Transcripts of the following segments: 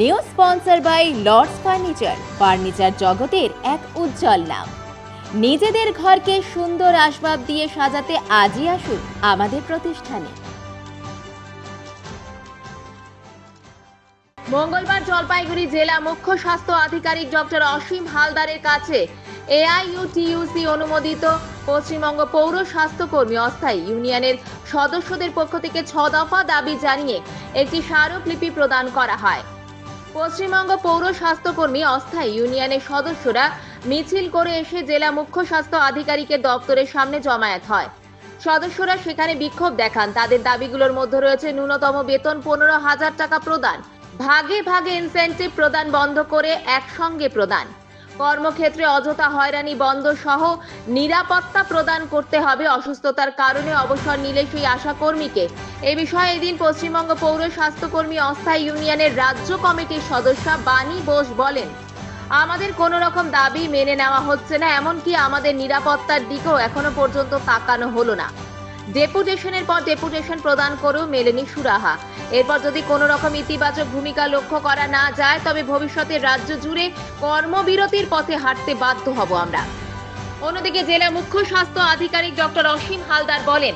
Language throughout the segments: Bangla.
New sponsor by Lords furniture. Furniture জগতের এক উজ্জ্বল নাম। নিজেদের ঘরকে সুন্দর আসবাব দিয়ে সাজাতে আজই আসুন আমাদের প্রতিষ্ঠানে। মঙ্গলবার জলপাইগুড়ি জেলা মুখ্য স্বাস্থ্য আধিকারিক ডক্টর অসীম হালদারের কাছে এআইইউটিইউসি অনুমোদিত পশ্চিমবঙ্গ পৌর স্বাস্থ্যকর্মী অস্থায়ী ইউনিয়নের সদস্যদের পক্ষ থেকে ছ দফা দাবি জানিয়ে একটি স্মারকলিপি প্রদান করা হয়। পশ্চিমবঙ্গ পৌর স্বাস্থ্যকর্মী অস্থায়ী ইউনিয়নের সদস্যরা মিছিল করে এসে জেলা মুখ্য স্বাস্থ্য আধিকারিকের দপ্তরের সামনে জমায়েত হয়। সদস্যরা সেখানে বিক্ষোভ দেখান। তাদের দাবিগুলোর মধ্যে রয়েছে ন্যূনতম বেতন পনেরো হাজার টাকা প্রদান, ভাগে ভাগে ইনসেন্টিভ প্রদান বন্ধ করে একসঙ্গে প্রদান। কর্মক্ষেত্রে অযথা হয়রানি বন্ধ সহ নিরাপত্তা প্রদান করতে হবে। অসুস্থতার কারণে অবসর নিলে সেই আশা কর্মীকে। এ বিষয়ে এদিন পশ্চিমবঙ্গ পৌর স্বাস্থ্যকর্মী অস্থায়ী ইউনিয়নের রাজ্য কমিটির সদস্যা বাণী বোস বলেন, আমাদের কোনো রকম দাবি মেনে নেওয়া হচ্ছে না, এমনকি আমাদের নিরাপত্তার দিকেও এখনও পর্যন্ত তাকানো হলো না। ডেপুটেশনের পর ডেপুটেশন প্রদান করেও মেলেনি সুরাহা। এরপর যদি কোনো রকম ইতিবাচক ভূমিকা লক্ষ্য করা না যায়, তবে ভবিষ্যতে রাজ্য জুড়ে কর্মবিরতির পথে হাঁটতে বাধ্য হব আমরা। অন্যদিকে জেলা মুখ্য স্বাস্থ্য আধিকারিক ডক্টর অসীম হালদার বলেন,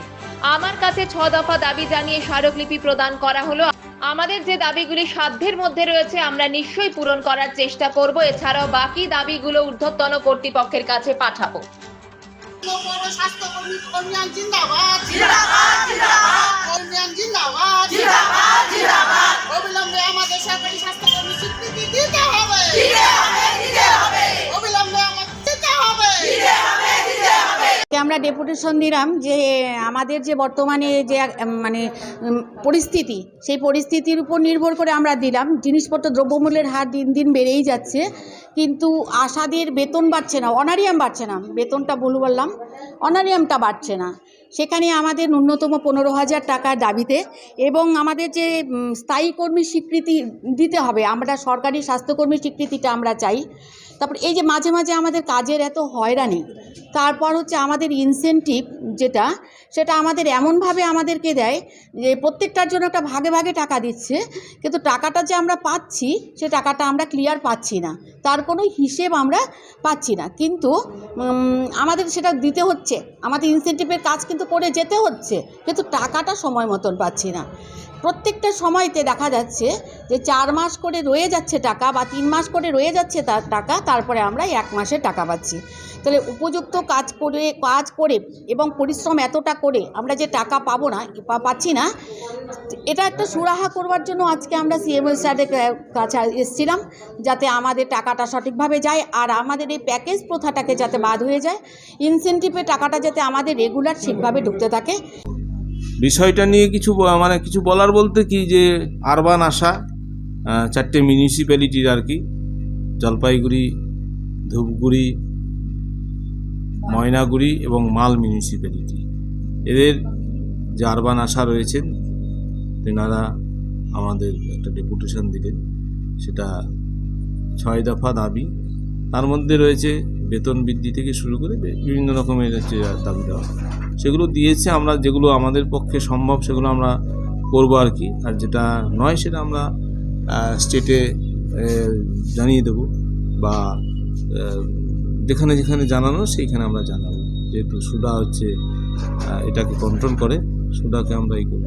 আমার কাছে ছ দফা দাবি জানিয়ে স্মারকলিপি প্রদান করা হলো। আমাদের যে দাবিগুলি সাধ্যের মধ্যে রয়েছে, আমরা নিশ্চয়ই পূরণ করার চেষ্টা করব। এছাড়াও বাকি দাবিগুলো ঊর্ধ্বতন কর্তৃপক্ষের কাছে পাঠাবো। স্বাস্থ্যকর্মী কল্যাণ জিন্দাবাদ। জিন্দাবাদ জিন্দাবাদ। কল্যাণ জিন্দাবাদ। জিন্দাবাদ জিন্দাবাদ। অবিলম্বে আমাদের সরকারি স্বাস্থ্যকর্মী আমরা ডেপুটেশন দিলাম যে, আমাদের যে বর্তমানে যে মানে পরিস্থিতি, সেই পরিস্থিতির উপর নির্ভর করে আমরা দিলাম। জিনিসপত্র দ্রব্যমূল্যের হার দিন দিন বেড়েই যাচ্ছে, কিন্তু আশাদের বেতন বাড়ছে না, অনারিয়াম বাড়ছে না। বেতনটা ভুল বললাম, অনারিয়ামটা বাড়ছে না। সেখানে আমাদের ন্যূনতম পনেরো হাজার টাকার দাবিতে এবং আমাদের যে স্থায়ী কর্মী স্বীকৃতি দিতে হবে, আমরা সরকারি স্বাস্থ্যকর্মী স্বীকৃতিটা আমরা চাই। তারপর এই যে মাঝে মাঝে আমাদের কাজের এত হয়রানি তারপর হচ্ছে আমাদের ইনসেনটিভ যেটা, সেটা আমাদের এমনভাবে আমাদেরকে দেয় যে প্রত্যেকটার জন্য একটা ভাগে ভাগে টাকা দিচ্ছে, কিন্তু টাকাটা যে আমরা পাচ্ছি, সে টাকাটা আমরা ক্লিয়ার পাচ্ছি না। তার কোনো হিসেব আমরা পাচ্ছি না। কিন্তু আমাদের সেটা দিতে হচ্ছে। আমাদের ইনসেনটিভের কাজ কিন্তু করে যেতে হচ্ছে, কিন্তু টাকাটা সময় মতন পাচ্ছি না। প্রত্যেকটা সময়তে দেখা যাচ্ছে যে চার মাস করে রয়ে যাচ্ছে টাকা বা তিন মাস করে রয়ে যাচ্ছে তার টাকা, তারপরে আমরা এক মাসের টাকা পাচ্ছি। তাহলে উপযুক্ত কাজ করে কাজ করে এবং পরিশ্রম এতটা করে আমরা যে টাকা পাবো না পাচ্ছি না, এটা একটা সুরাহা করবার জন্য আজকে আমরা সিএমএল স্যারের কাছে এসেছিলাম যাতে আমাদের টাকাটা সঠিকভাবে যায় আর আমাদের এই প্যাকেজ প্রথাটাকে যাতে বাদ হয়ে যায়। ইনসেন্টিভের টাকাটা যাতে আমাদের রেগুলার ঠিকভাবে ঢুকতে থাকে। বিষয়টা নিয়ে কিছু মানে কিছু বলার বলতে কি যে আরবান আশা চারটে মিউনিসিপ্যালিটির আর কি, জলপাইগুড়ি, ধূপগুড়ি, ময়নাগুড়ি এবং মাল মিউনিসিপ্যালিটি এদের যে আরবান আশা রয়েছেন, তেনারা আমাদের একটা ডেপুটেশন দিলেন। সেটা ছয় দফা দাবি। তার মধ্যে রয়েছে বেতন বৃদ্ধি থেকে শুরু করে বিভিন্ন রকমের হচ্ছে দাবি দেওয়া। সেগুলো দিয়েছে আমরা, যেগুলো আমাদের পক্ষে সম্ভব, সেগুলো আমরা করব আর কি। আর যেটা নয়, সেটা আমরা স্টেটে জানিয়ে দেব বা যেখানে যেখানে জানানো, সেইখানে আমরা জানাব। যেহেতু সুদা হচ্ছে এটাকে কন্ট্রোল করে সুদাকে আমরা এই করব।